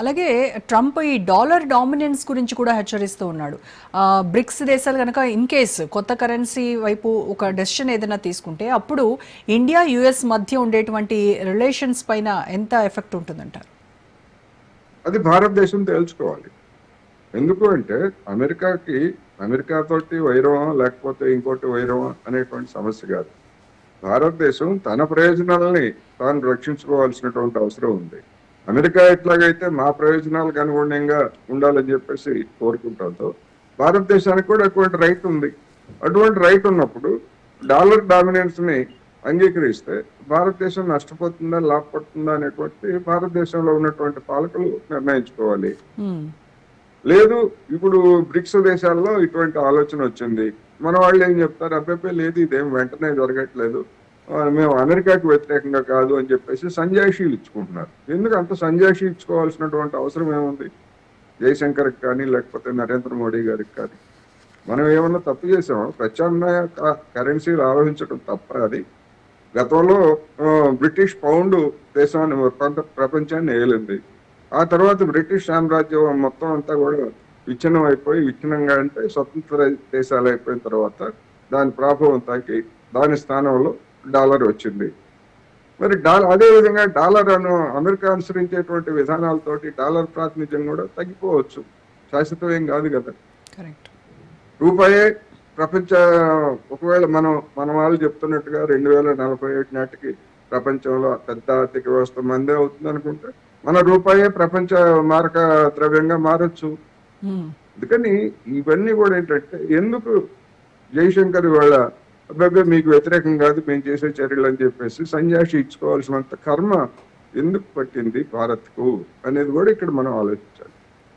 అలాగే ట్రంప్ ఈ dollar dominance గురించి కూడా హెచ్చరిస్తూ ఉన్నాడు. ఆ, బ్రిక్స్ దేశాలు కనుక ఇన్ కేస్ కొత్త కరెన్సీ వైపు ఒక డెసిషన్ ఏదైనా తీసుకుంటే అప్పుడు ఇండియా యుఎస్ మధ్య ఉండేటువంటి రిలేషన్స్ పైన ఎంత ఎఫెక్ట్ ఉంటుందంటారు అది భారతదేశం తేల్చుకోవాలి. ఎందుకు అంటే అమెరికాకి అమెరికా తోటి వైరమా లేకపోతే ఇంకోటి వైరవం అనేటువంటి సమస్య కాదు. భారతదేశం తన ప్రయోజనాలని తాను రక్షించుకోవాల్సినటువంటి అవసరం ఉంది. అమెరికా ఎట్లాగైతే మా ప్రయోజనాలకు అనుగుణంగా ఉండాలని చెప్పేసి కోరుకుంటుందో భారతదేశానికి కూడా అటువంటి రైట్ ఉంది. అటువంటి రైట్ ఉన్నప్పుడు డాలర్ డామినెన్స్ని అంగీకరిస్తే భారతదేశం నష్టపోతుందా లాభపడుతుందా అనేటువంటి భారతదేశంలో ఉన్నటువంటి పాలకులు నిర్ణయించుకోవాలి. లేదు ఇప్పుడు బ్రిక్స్ దేశాల్లో ఇటువంటి ఆలోచన వచ్చింది. మన వాళ్ళు ఏం చెప్తారు? అబ్బాయి లేదు ఇదేం వెంటనే జరగట్లేదు. మేము అమెరికాకి వ్యతిరేకంగా కాదు అని చెప్పేసి సంజాయిషీలు ఇచ్చుకుంటున్నారు. ఎందుకు అంత సంజాయిషీ ఇచ్చుకోవాల్సినటువంటి అవసరం ఏముంది? జయశంకర్కి కానీ లేకపోతే నరేంద్ర మోడీ గారికి కానీ. మనం ఏమన్నా తప్పు చేసామా? ప్రత్యామ్నాయ కరెన్సీలు ఆలోచించడం తప్ప అది. గతంలో బ్రిటిష్ పౌండ్ దేశాన్ని ప్రపంచ- ప్రపంచాన్ని ఏలింది. ఆ తర్వాత బ్రిటిష్ సామ్రాజ్యం మొత్తం అంతా కూడా విచ్ఛిన్నం అయిపోయి విచ్ఛిన్నంగా అంటే స్వతంత్ర దేశాలు అయిపోయిన తర్వాత దాని ప్రభావం తగ్గి దాని స్థానంలో డాలర్ వచ్చింది. మరి డాలర్ అదే విధంగా డాలర్ అను అమెరికా అనుసరించేటువంటి విధానాలతోటి డాలర్ ప్రాతినిధ్యం కూడా తగ్గిపోవచ్చు. శాశ్వతం ఏం కాదు. కదా రూపాయే ప్రపంచ ఒకవేళ మనం మన వాళ్ళు చెప్తున్నట్టుగా రెండు వేల నలభై ఏడు నాటికి ప్రపంచంలో పెద్ద ఆర్థిక వ్యవస్థ మందే అవుతుంది అనుకుంటే మన రూపాయే ప్రపంచ మారక ద్రవ్యంగా మారచ్చు. అందుకని ఇవన్నీ కూడా ఏంటంటే ఎందుకు జయశంకర్ వాళ్ళ అబ్బాయి మీకు వ్యతిరేకం కాదు మేము చేసే చర్యలు అని చెప్పేసి సన్యాసి ఇచ్చుకోవాల్సినంత కర్మ ఎందుకు పట్టింది భారత్కు అనేది కూడా ఇక్కడ మనం ఆలోచించాలి.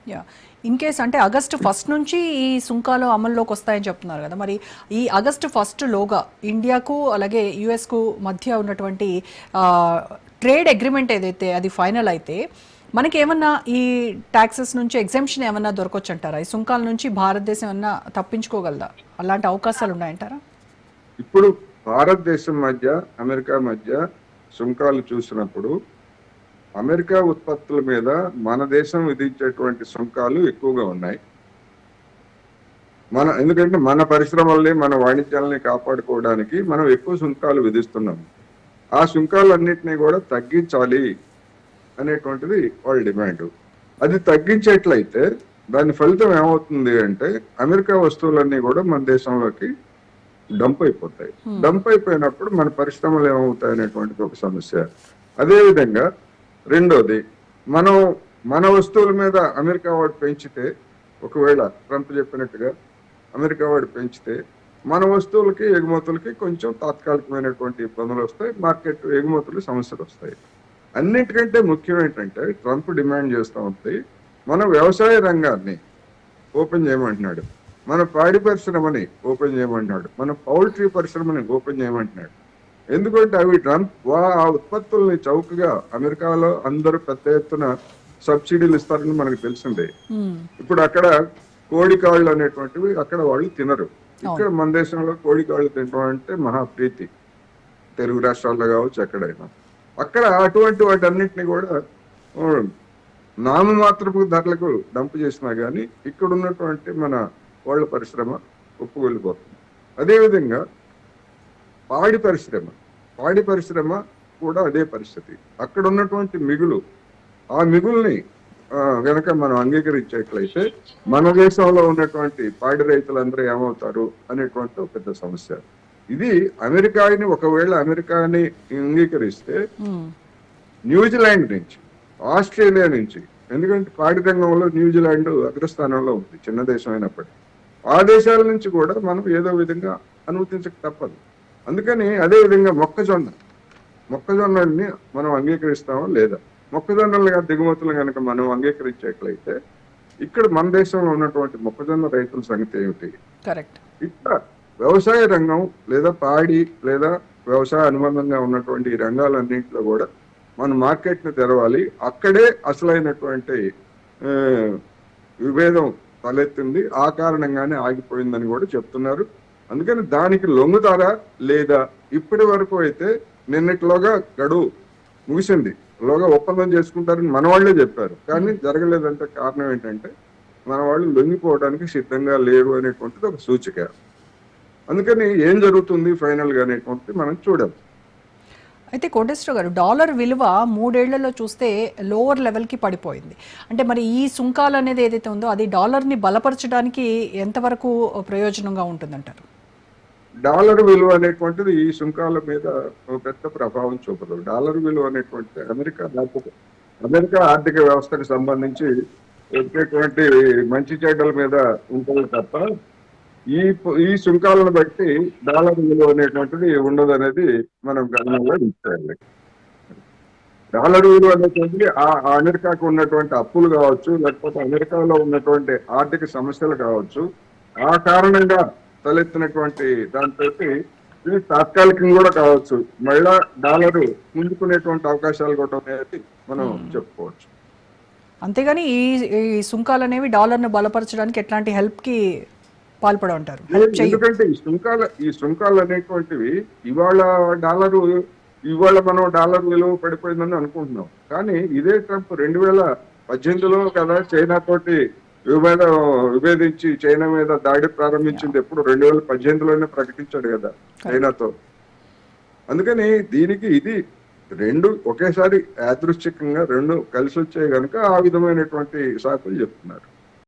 యా. ఇన్ కేస్ అంటే ఆగస్టు ఫస్ట్ నుంచి ఈ సుంకాలు అమల్లోకి వస్తాయని చెప్తున్నారు కదా మరి ఈ ఆగస్టు ఫస్ట్ లోగా ఇండియాకు అలాగే యుఎస్కు మధ్య ఉన్నటువంటి ట్రేడ్ అగ్రిమెంట్ ఏదైతే అది ఫైనల్ అయితే మనకి ఏమన్నా ఈ ట్యాక్సెస్ నుంచి ఎగ్జామ్షన్ ఏమన్నా దొరకొచ్చు అంటారా ఈ సుంకాల నుంచి భారతదేశం ఏమన్నా తప్పించుకోగలదా? అలాంటి అవకాశాలు ఉన్నాయంటారా? ఇప్పుడు భారతదేశం మధ్య అమెరికా మధ్య సుంకాలు చూసినప్పుడు అమెరికా ఉత్పత్తుల మీద మన దేశం విధించేటువంటి సుంకాలు ఎక్కువగా ఉన్నాయి. మన ఎందుకంటే మన పరిశ్రమల్ని మన వాణిజ్యాలని కాపాడుకోవడానికి మనం ఎక్కువ సుంకాలు విధిస్తున్నాం. ఆ సుంకాలన్నింటినీ కూడా తగ్గించాలి అనేటువంటిది వాళ్ళ డిమాండ్. అది తగ్గించేట్లయితే దాని ఫలితం ఏమవుతుంది అంటే అమెరికా వస్తువులన్నీ కూడా మన దేశంలోకి డంప్ అయిపోతాయి. డంప్ అయిపోయినప్పుడు మన పరిశ్రమలు ఏమవుతాయి అనేటువంటిది ఒక సమస్య. అదే విధంగా రెండోది మనం మన వస్తువుల మీద అమెరికా వాడు పెంచితే ఒకవేళ ట్రంప్ చెప్పినట్టుగా అమెరికా వాడు పెంచితే మన వస్తువులకి ఎగుమతులకి కొంచెం తాత్కాలికమైనటువంటి ఇబ్బందులు వస్తాయి మార్కెట్ ఎగుమతులు సమస్యలు వస్తాయి. అన్నిటికంటే ముఖ్యం ఏంటంటే ట్రంప్ డిమాండ్ చేస్తూ ఉంది మన వ్యవసాయ రంగాన్ని ఓపెన్ చేయమంటున్నాడు. మన పాడి పరిశ్రమని ఓపెన్ చేయమంటున్నాడు. మన పౌల్ట్రీ పరిశ్రమని ఓపెన్ చేయమంటున్నాడు. ఎందుకంటే అవి ట్రంప్ వా- ఆ ఉత్పత్తుల్ని చౌకగా అమెరికాలో అందరూ పెద్ద ఎత్తున సబ్సిడీలు ఇస్తారని మనకు తెలిసిందే. ఇప్పుడు అక్కడ కోడి కాళ్ళు అనేటువంటివి అక్కడ వాళ్ళు తినరు. ఇక్కడ మన దేశంలో కోడి కాళ్ళు తినడం అంటే మహాప్రీతి తెలుగు రాష్ట్రాల్లో కావచ్చు ఎక్కడైనా. అక్కడ అటువంటి వాటన్నిటిని కూడా ఆ, నామమాత్రపు ధరలకు డంప్ చేసినా గానీ ఇక్కడ ఉన్నటువంటి మన వాళ్ళ పరిశ్రమ ఒప్పు వెళ్ళిపోతుంది అదేవిధంగా పాడి పరిశ్రమ పాడి పరిశ్రమ కూడా అదే పరిస్థితి. అక్కడ ఉన్నటువంటి మిగులు ఆ మిగుల్ని ఆ, గనక మనం అంగీకరించేట్లయితే మన దేశంలో ఉన్నటువంటి పాడి రైతులందరూ ఏమవుతారు అనేటువంటి ఒక పెద్ద సమస్య. ఇది అమెరికాని ఒకవేళ అమెరికాని అంగీకరిస్తే. న్యూజిలాండ్ నుంచి ఆస్ట్రేలియా నుంచి ఎందుకంటే పాడి రంగంలో న్యూజిలాండ్ అగ్రస్థానంలో ఉంది చిన్న దేశం అయినప్పటికీ ఆ దేశాల నుంచి కూడా మనం ఏదో విధంగా అనుమతించక తప్పదు. అందుకని అదే విధంగా మొక్కజొన్న. మొక్కజొన్నని మనం అంగీకరిస్తామా లేదా? మొక్కజొన్నలు దిగుమతులు కనుక మనం అంగీకరించేట్లయితే ఇక్కడ మన దేశంలో ఉన్నటువంటి మొక్కజొన్న రైతుల సంగతి ఏమిటి? కరెక్ట్. ఇట్లా వ్యవసాయ రంగం లేదా పాడి లేదా వ్యవసాయ అనుబంధంగా ఉన్నటువంటి ఈ రంగాలన్నింటిలో కూడా మన మార్కెట్ని తెరవాలి. అక్కడే అసలైనటువంటి విభేదం తలెత్తింది. ఆ కారణంగానే ఆగిపోయిందని కూడా చెప్తున్నారు. అందుకని దానికి లొంగుతారా లేదా ఇప్పటి వరకు అయితే నిన్నటిలోగా గడువు ముగిసింది. లోగా ఒప్పందం చేసుకుంటారని మన వాళ్ళే చెప్పారు. కానీ జరగలేదంటే కారణం ఏంటంటే మన వాళ్ళు లొంగిపోవడానికి సిద్ధంగా లేరు అనేటువంటిది ఒక సూచిక. అందుకని ఏం జరుగుతుంది ఫైనల్గా అనేటువంటిది మనం చూడాలి అయితే కోటేశ్వర గారు డాలర్ విలువ మూడేళ్ళలో చూస్తే లోవర్ లెవెల్కి పడిపోయింది. అంటే మరి ఈ సుంకాలు అనేది ఏదైతే ఉందో అది డాలర్ని బలపరచడానికి ఎంతవరకు ప్రయోజనంగా ఉంటుందంటారు? డాలర్ విలువ అనేటువంటిది ఈ సుంకాల మీద పెద్ద ప్రభావం చూపదు. డాలర్ విలువ అనేటువంటిది అమెరికా అమెరికా ఆర్థిక వ్యవస్థకు సంబంధించి వచ్చేటువంటి మంచి చెడ్డల మీద ఉంటుంది తప్ప ఈ ఈ సుంకాలను బట్టి డాలర్ విలువ అనేటువంటిది ఉండదు అనేది మనం గమనంలో ఉంచుకోవాలి. డాలర్ విలువ అనేటువంటిది ఆ అమెరికాకు ఉన్నటువంటి అప్పులు కావచ్చు లేకపోతే అమెరికాలో ఉన్నటువంటి ఆర్థిక సమస్యలు కావచ్చు ఆ కారణంగా తలెత్తినటువంటి దాంతో ఇది తాత్కాలికంగా కూడా కావచ్చు. మళ్ళా డాలర్ ముందుకునేటువంటి అవకాశాలు కూడా ఉన్నాయని మనం చెప్పుకోవచ్చు. అంతేగాని ఈ ఈ సుంకాలు అనేవి డాలర్ను బలపరచడానికి ఎట్లాంటి హెల్ప్కి చెయ్యి ఎందుకంటే ఈ సుంకాల ఈ సుంకాలు అనేటువంటివి ఇవాళ డాలరు ఇవాళ మనం డాలర్ విలువ పడిపోయిందని అనుకుంటున్నాం. కానీ ఇదే ట్రంప్ రెండు వేల పద్దెనిమిదిలో కదా చైనా తోటి విభేద విభేదించి చైనా మీద దాడి ప్రారంభించింది. ఎప్పుడు రెండు వేల పద్దెనిమిదిలోనే ప్రకటించాడు కదా చైనాతో. అందుకని దీనికి ఇది రెండు ఒకేసారి యాదృశ్చికంగా రెండు కలిసి వచ్చాయి కనుక ఆ విధమైనటువంటి సాకులు చెప్తున్నారు.